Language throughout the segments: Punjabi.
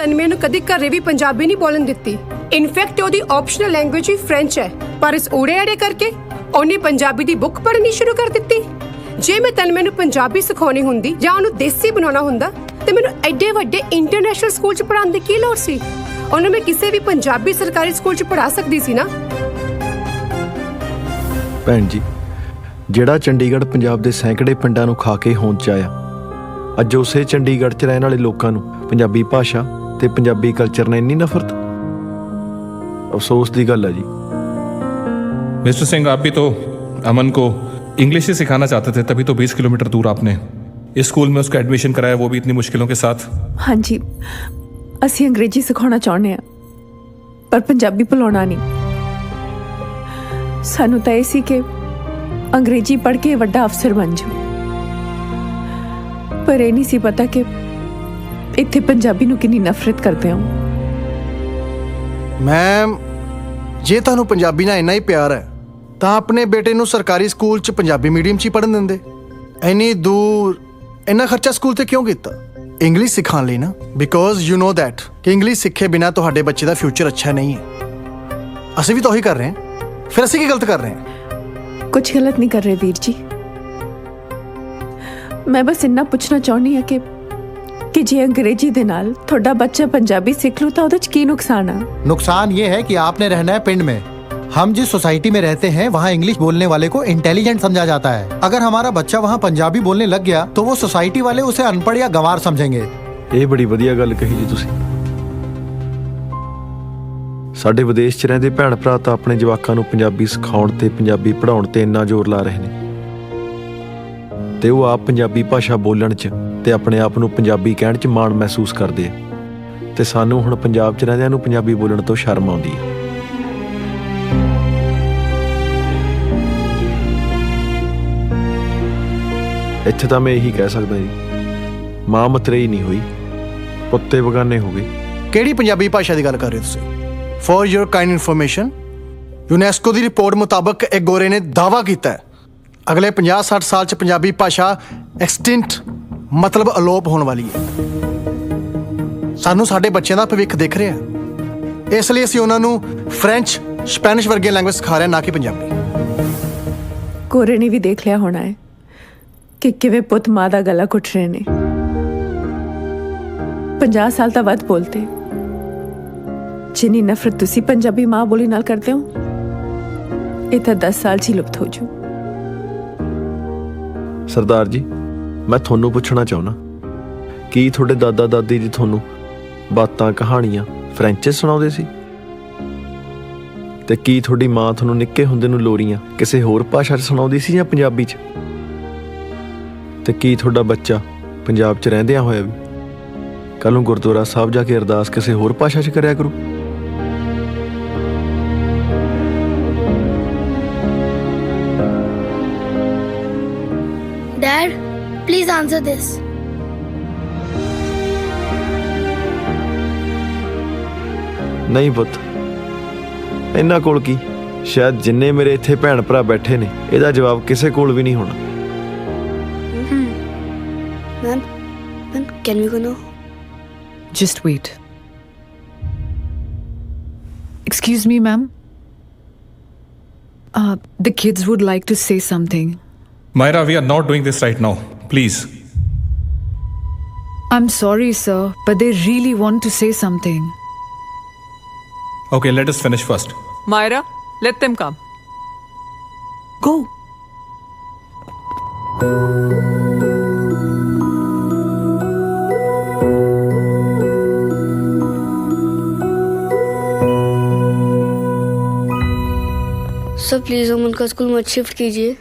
ਤਨਮੇ ਨੂੰ ਕਦੇ ਘਰੇ ਵੀ ਪੰਜਾਬੀ ਨਹੀਂ ਬੋਲਣ ਦਿੱਤੀ। ਇਨਫੈਕਟ ਉਹਦੀ ਆਪਸ਼ਨਲ ਲੈਂਗੁਏਜ ਹੀ ਫ੍ਰੈਂਚ ਹੈ। ਪਰ ਇਸ ਊੜੇ ਆੜੇ ਕਰਕੇ ਉਹਨੇ ਪੰਜਾਬੀ ਦੀ ਬੁੱਕ ਪੜ੍ਹਨੀ ਸ਼ੁਰੂ ਕਰ ਦਿੱਤੀ। ਜੇ ਮੈਂ ਤਨਮੇ ਨੂੰ ਪੰਜਾਬੀ ਸਿਖਾਉਣੀ ਹੁੰਦੀ ਜਾਂ ਉਹਨੂੰ ਦੇਸੀ ਬਣਾਉਣਾ ਹੁੰਦਾ, ਤੇ ਮੈਨੂੰ ਐਡੇ ਵੱਡੇ ਇੰਟਰਨੈਸ਼ਨਲ ਸਕੂਲ 'ਚ ਪੜ੍ਹਾਉਣ ਦੀ ਕੀ ਲੋੜ ਸੀ? ਉਹਨੂੰ ਮੈਂ ਕਿਸੇ ਵੀ ਪੰਜਾਬੀ ਸਰਕਾਰੀ ਸਕੂਲ 'ਚ ਪੜ੍ਹਾ ਸਕਦੀ ਸੀ ਨਾ? ਭੈਣ ਜੀ, ਜਿਹੜਾ ਚੰਡੀਗੜ੍ਹ ਪੰਜਾਬ ਦੇ ਸੈਂਕੜੇ ਪਿੰਡਾਂ ਨੂੰ ਖਾ ਕੇ ਹੋਂਦ ਚ ਆਇਆ, ਅੱਜ ਉਸੇ ਚੰਡੀਗੜ੍ਹ 'ਚ ਰਹਿਣ ਵਾਲੇ ਲੋਕਾਂ ਨੂੰ ਪੰਜਾਬੀ ਭਾਸ਼ਾ ਤੇ ਪੰਜਾਬੀ ਕਲਚਰ ਨਾਲ ਇੰਨੀ ਨਫ਼ਰਤ ਅਫਸੋਸ ਦੀ ਗੱਲ ਹੈ ਜੀ मिस्टर सिंह आप भी तो अमन को इंग्लिश ही सिखाना चाहते थे तभी तो 20 किलोमीटर दूर आपने इस स्कूल में उसका एडमिशन कराया वो भी इतनी मुश्किलों के साथ ਹਾਂਜੀ ਅਸੀਂ ਅੰਗਰੇਜ਼ੀ ਸਿਖਾਉਣਾ ਚਾਹੁੰਦੇ ਆ ਪਰ ਪੰਜਾਬੀ ਭੁਲਾਉਣਾ ਨਹੀਂ ਸਾਨੂੰ ਤਾਂ ਇਹ ਸੀ ਕਿ ਅੰਗਰੇਜ਼ੀ ਪੜ੍ਹ ਕੇ ਵੱਡਾ ਅਫਸਰ ਬਣ ਜਾਓ ਪਰ ਇਹ ਨਹੀਂ ਸੀ ਪਤਾ ਕਿ ਇੱਥੇ ਪੰਜਾਬੀ ਨੂੰ ਕਿੰਨੀ ਨਫ਼ਰਤ ਕਰਦੇ ਹਾਂ? ਮੈਮ ਜੇ ਤੁਹਾਨੂੰ ਪੰਜਾਬੀ ਨਾਲ ਇੰਨਾ ਹੀ ਪਿਆਰ ਹੈ ਤਾਂ ਆਪਣੇ ਬੇਟੇ ਨੂੰ ਸਰਕਾਰੀ ਸਕੂਲ 'ਚ ਪੰਜਾਬੀ ਮੀਡੀਅਮ 'ਚ ਹੀ ਦਿੰਦੇ। ਇੰਨੀ ਦੂਰ ਇੰਨਾ ਖਰਚਾ ਸਕੂਲ ਤੇ ਕਿਉਂ ਕੀਤਾ? ਇੰਗਲਿਸ਼ ਸਿਖਾਉਣ ਲਈ ਨਾ ਬਿਕੋਜ਼ ਯੂ نو ਥੈਟ ਕਿ ਇੰਗਲਿਸ਼ ਸਿੱਖੇ ਬਿਨਾ ਤੁਹਾਡੇ ਬੱਚੇ ਦਾ ਫਿਊਚਰ ਅੱਛਾ ਨਹੀਂ ਹੈ। ਅਸੀਂ ਵੀ ਤਾਂ ਉਹੀ ਕਰ ਰਹੇ ਹਾਂ। ਫਿਰ ਅਸੀਂ ਕੀ ਗਲਤ ਕਰ ਰਹੇ ਹਾਂ? ਕੁਝ ਗਲਤ ਨਹੀਂ ਕਰ ਰਹੇ ਵੀਰ ਜੀ। ਮੈਂ ਬਸ ਇੰਨਾ ਪੁੱਛਣਾ ਚਾਹੁੰਦੀ ਹਾਂ ਕਿ ਕਿ ਜੇ ਅੰਗਰੇਜ਼ੀ ਦੇ ਨਾਲ ਤੁਹਾਡਾ ਬੱਚਾ ਪੰਜਾਬੀ ਸਿੱਖ ਲੂ ਤਾਂ ਉਹਦੇ ਚ ਕੀ ਨੁਕਸਾਨ ਆ नुकसान ये है कि आपने रहना है पिंड में हम जिस सोसाइटी में रहते हैं वहाँ इंग्लिश बोलने वाले को इंटेलिजेंट समझा जाता है अगर हमारा बच्चा वहाँ पंजाबी बोलने लग गया तो वो सोसाइटी वाले उसे अनपढ़ या गंवार समझेंगे ਇਹ ਬੜੀ ਵਧੀਆ ਗੱਲ ਕਹੀ ਜੀ ਤੁਸੀਂ ਸਾਡੇ ਵਿਦੇਸ਼ 'ਚ ਰਹਿੰਦੇ ਭੈਣ ਭਰਾ ਤਾਂ ਆਪਣੇ ਜਵਾਕਾਂ ਨੂੰ ਪੰਜਾਬੀ ਸਿਖਾਉਣ ਤੇ ਪੰਜਾਬੀ ਪੜ੍ਹਾਉਣ ਤੇ ਇੰਨਾ ਜ਼ੋਰ ਲਾ ਰਹੇ ਨੇ ਤੇ ਉਹ ਆਪ ਪੰਜਾਬੀ ਭਾਸ਼ਾ ਬੋਲਣ 'ਚ ਤੇ ਆਪਣੇ ਆਪ ਨੂੰ ਪੰਜਾਬੀ ਕਹਿਣ 'ਚ ਮਾਣ ਮਹਿਸੂਸ ਕਰਦੇ ਆ। ਤੇ ਸਾਨੂੰ ਹੁਣ ਪੰਜਾਬ 'ਚ ਰਹਿੰਦਿਆਂ ਨੂੰ ਪੰਜਾਬੀ ਬੋਲਣ ਤੋਂ ਸ਼ਰਮ ਆਉਂਦੀ ਹੈ ਇੱਥੇ ਤਾਂ ਮੈਂ ਇਹੀ ਕਹਿ ਸਕਦਾ ਜੀ। ਮਾਂ ਮਤਰੇਈ ਨਹੀਂ ਹੋਈ, ਪੁੱਤੇ ਬਗਾਨੇ ਹੋ ਗਏ। ਕਿਹੜੀ ਪੰਜਾਬੀ ਭਾਸ਼ਾ ਦੀ ਗੱਲ ਕਰ ਰਹੇ ਹੋ ਤੁਸੀਂ? For your kind information UNESCO the report ਮੁਤਾਬਕ ਇਹ ਗੋਰੇ ਨੇ ਦਾਅਵਾ ਕੀਤਾ ਹੈ। ਅਗਲੇ 50-60 ਸਾਲ ਚ ਪੰਜਾਬੀ ਭਾਸ਼ਾ ਐਕਸਟਿੰਕਟ ਮਤਲਬ ਅਲੋਪ ਹੋਣ ਵਾਲੀ ਹੈ। ਸਾਨੂੰ ਸਾਡੇ ਬੱਚਿਆਂ ਦਾ ਭਵਿੱਖ ਦਿਖ ਰਿਹਾ ਹੈ। ਇਸ ਲਈ ਅਸੀਂ ਉਹਨਾਂ ਨੂੰ ਫ੍ਰੈਂਚ ਸਪੈਨਿਸ਼ ਵਰਗੀਆਂ ਲੈਂਗੁਏਜ ਸਿਖਾ ਰਹੇ ਹਾਂ ਨਾ ਕਿ ਪੰਜਾਬੀ। ਕੋਰੇ ਨੇ ਵੀ ਦੇਖ ਲਿਆ ਹੋਣਾ ਹੈ ਕਿ ਕਿਵੇਂ ਪੁੱਤ ਮਾਂ ਦਾ ਗਲਾ ਘੁੱਟ ਰਹੇ ਨੇ। 50 ਸਾਲ ਤਾਂ ਵੱਧ ਬੋਲਤੇ। ਜਿੰਨੀ ਨਫ਼ਰਤ ਤੁਸੀਂ ਪੰਜਾਬੀ ਮਾਂ ਬੋਲੀ ਨਾਲ ਕਰਦੇ ਹੋ ਇਹ ਤਾਂ 10 ਸਾਲ 'ਚ ਹੀ ਲੁਪਤ ਹੋ ਜੂ। ਸਰਦਾਰ ਜੀ ਮੈਂ ਤੁਹਾਨੂੰ ਪੁੱਛਣਾ ਚਾਹੁੰਦਾ। ਕੀ ਤੁਹਾਡੇ ਦਾਦਾ ਦਾਦੀ ਜੀ ਤੁਹਾਨੂੰ ਬਾਤਾਂ, ਕਹਾਣੀਆਂ ਫ੍ਰੈਂਚ 'ਚ ਸੁਣਾਉਂਦੇ ਸੀ? ਤੇ ਕੀ ਤੁਹਾਡੀ ਮਾਂ ਤੁਹਾਨੂੰ ਨਿੱਕੇ ਹੁੰਦੇ ਨੂੰ ਲੋਰੀਆਂ ਕਿਸੇ ਹੋਰ ਭਾਸ਼ਾ 'ਚ ਸੁਣਾਉਂਦੀ ਸੀ ਜਾਂ ਪੰਜਾਬੀ 'ਚ? ਤੇ ਕੀ ਤੁਹਾਡਾ ਬੱਚਾ ਪੰਜਾਬ 'ਚ ਰਹਿੰਦਿਆਂ ਹੋਇਆ ਵੀ? ਕੱਲ ਨੂੰ ਗੁਰਦੁਆਰਾ ਸਾਹਿਬ ਜਾ ਕੇ ਅਰਦਾਸ ਕਿਸੇ ਹੋਰ ਭਾਸ਼ਾ 'ਚ ਕਰਿਆ ਕਰੂ? Please answer this. ਨਹੀਂ ਪੁੱਤ ਇਹਨਾਂ ਕੋਲ ਕੀ ਸ਼ਾਇਦ ਜਿੰਨੇ ਮੇਰੇ ਇੱਥੇ ਭੈਣ ਭਰਾ ਬੈਠੇ ਨੇ ਇਹਦਾ ਜਵਾਬ ਕਿਸੇ ਕੋਲ ਵੀ ਨਹੀਂ ਹੋਣਾ Ma'am, ma'am, can we go now? Just wait. Excuse me, ma'am. Uh, the kids would like to say something. Myra we are not doing this right now please I'm sorry, sir, but they really want to say something. okay let us finish first Myra, let them come. Go. Sir please हम उनका स्कूल मत शिफ्ट कीजिए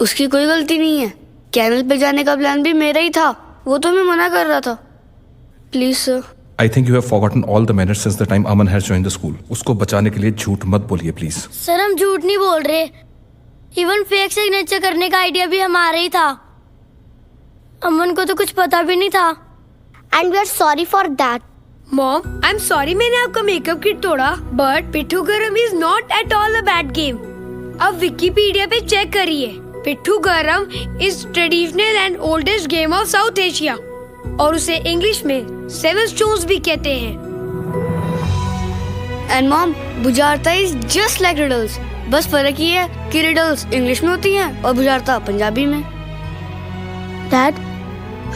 उसकी कोई गलती नहीं है कैनल पे जाने का प्लान भी मेरा ही था। वो तो मैं मना कर रहा था। Please sir I think you have forgotten all the manners since the time Aman has joined the school. उसको बचाने के लिए झूठ मत बोलिए प्लीज़ सर हम झूठ नहीं बोल रहे। इवन फेक सिग्नेचर करने का आइडिया भी हमारा ही था। अमन को तो कुछ पता भी नहीं था। And we are sorry for that mom I am sorry मैंने आपका मेकअप किट तोड़ा but Pitthu Garam is not at all a bad game अब विकीपीडिया पे चेक करिए। Pitthu Garam is traditional and oldest game of South Asia और उसे इंग्लिश में सेवन स्टोन्स भी कहते हैं। And mom Bujharta is just like riddles बस फ़र्क ये है कि रिडल्स इंग्लिश में होती हैं और बुझारता पंजाबी में। डैड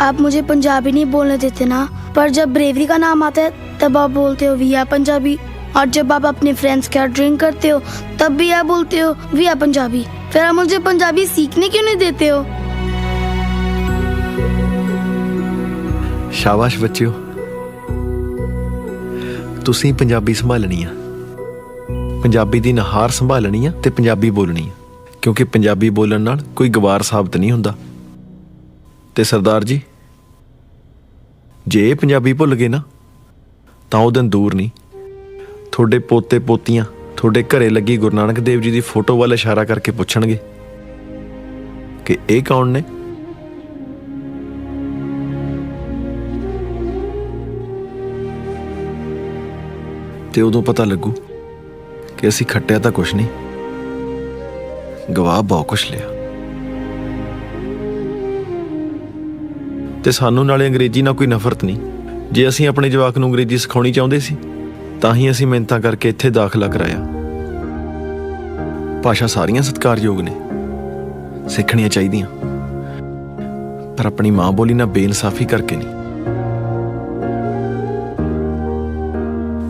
आप मुझे पंजाबी नहीं बोलने देते ना? पर जब ब्रेवरी का नाम आता है, तब आप बोलते हो वी आर पंजाबी और जब आप अपने फ्रेंड्स के साथ ड्रिंक करते हो, तब भी आप बोलते हो वी आर पंजाबी फिर आप मुझे पंजाबी सीखने क्यों नहीं देते हो ਸ਼ਾਬਾਸ਼ ਬੱਚਿਓ ਤੁਸੀਂ ਪੰਜਾਬੀ ਸੰਭਾਲਣੀ ਆ ਪੰਜਾਬੀ ਦੀ ਨਹਾਰ ਸੰਭਾਲਣੀ ਆ ਤੇ ਪੰਜਾਬੀ ਬੋਲਣੀ ਆ ਕਿਉਂਕਿ ਪੰਜਾਬੀ ਬੋਲਣ ਨਾਲ ਕੋਈ ਗਵਾਰ ਸਾਬਤ ਨਹੀਂ ਹੁੰਦਾ ਤੇ ਸਰਦਾਰ ਜੀ ਜੇ ਇਹ ਪੰਜਾਬੀ ਭੁੱਲ ਗਏ ਨਾ ਤਾਂ ਉਹ ਦਿਨ ਦੂਰ ਨਹੀਂ ਤੁਹਾਡੇ ਪੋਤੇ ਪੋਤੀਆਂ ਤੁਹਾਡੇ ਘਰੇ ਲੱਗੀ ਗੁਰੂ ਨਾਨਕ ਦੇਵ ਜੀ ਦੀ ਫੋਟੋ ਵੱਲ ਇਸ਼ਾਰਾ ਕਰਕੇ ਪੁੱਛਣਗੇ ਕਿ ਇਹ ਕੌਣ ਨੇ? ਤੇ ਉਦੋਂ ਪਤਾ ਲੱਗੂ ਕਿ ਅਸੀਂ ਖੱਟਿਆ ਤਾਂ ਕੁਛ ਨਹੀਂ, ਗਵਾਹ ਬਹੁਤ ਕੁਛ ਲਿਆ। ਤੇ ਸਾਨੂੰ ਨਾਲੇ ਅੰਗਰੇਜ਼ੀ ਨਾਲ ਕੋਈ ਨਫ਼ਰਤ ਨਹੀਂ। ਜੇ ਅਸੀਂ ਆਪਣੇ ਜਵਾਕ ਨੂੰ ਅੰਗਰੇਜ਼ੀ ਸਿਖਾਉਣੀ ਚਾਹੁੰਦੇ ਸੀ ਤਾਂ ਹੀ ਅਸੀਂ ਮਿਹਨਤਾਂ ਕਰਕੇ ਇੱਥੇ ਦਾਖਲਾ ਕਰਾਇਆ। ਭਾਸ਼ਾ ਸਾਰੀਆਂ ਸਤਿਕਾਰਯੋਗ ਨੇ। ਸਿੱਖਣੀਆਂ ਚਾਹੀਦੀਆਂ। ਪਰ ਆਪਣੀ ਮਾਂ ਬੋਲੀ ਨਾਲ ਬੇਇਨਸਾਫੀ ਕਰਕੇ ਨਹੀਂ।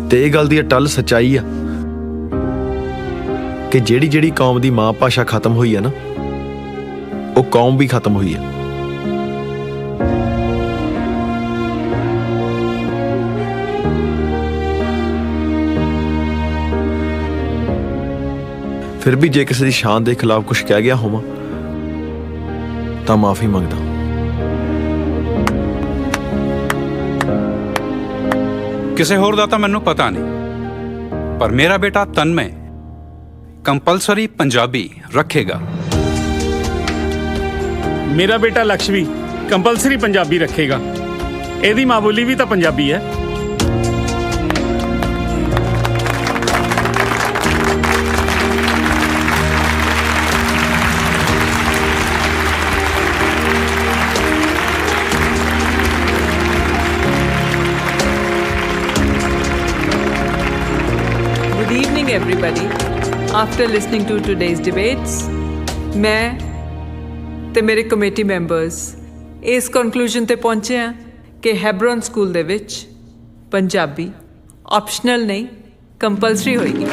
ਤੇ ਇਹ ਗੱਲ ਦੀ ਅਟਲ ਸਚਾਈ ਆ ਕਿ ਜਿਹੜੀ ਜਿਹੜੀ ਕੌਮ ਦੀ ਮਾਂ ਭਾਸ਼ਾ ਖਤਮ ਹੋਈ ਆ ਨਾ, ਉਹ ਕੌਮ ਵੀ ਖਤਮ ਹੋਈ ਆ। ਫਿਰ ਵੀ ਜੇ ਕਿਸੇ ਦੀ ਸ਼ਾਨ ਦੇ ਖਿਲਾਫ ਕੁਝ ਕਹਿ ਗਿਆ ਹੋਵਾਂ ਤਾਂ ਮਾਫੀ ਮੰਗਦਾ ਕਿਸੇ ਹੋਰ ਦਾ ਤਾਂ ਮੈਨੂੰ ਪਤਾ ਨਹੀਂ ਪਰ ਮੇਰਾ ਬੇਟਾ ਤਨਮੈ ਕੰਪਲਸਰੀ ਪੰਜਾਬੀ ਰੱਖੇਗਾ। ਮੇਰਾ ਬੇਟਾ ਲక్ష్ਮੀ ਕੰਪਲਸਰੀ ਪੰਜਾਬੀ ਰੱਖੇਗਾ। ਇਹਦੀ ਮਾਂ ਬੋਲੀ ਵੀ ਤਾਂ ਪੰਜਾਬੀ ਹੈ। Everybody. After listening to today's debates, ਮੈਂ ਤੇ ਮੇਰੇ ਕਮੇਟੀ ਮੈਂਬਰਸ ਇਸ ਕਨਕਲੂਜਨ ਤੇ ਪਹੁੰਚੇ ਹਾਂ ਕਿ ਹੈਬਰਨ ਸਕੂਲ ਦੇ ਵਿੱਚ ਪੰਜਾਬੀ ਆਪਸ਼ਨਲ ਨਹੀਂ ਕੰਪਲਸਰੀ ਹੋਏਗੀ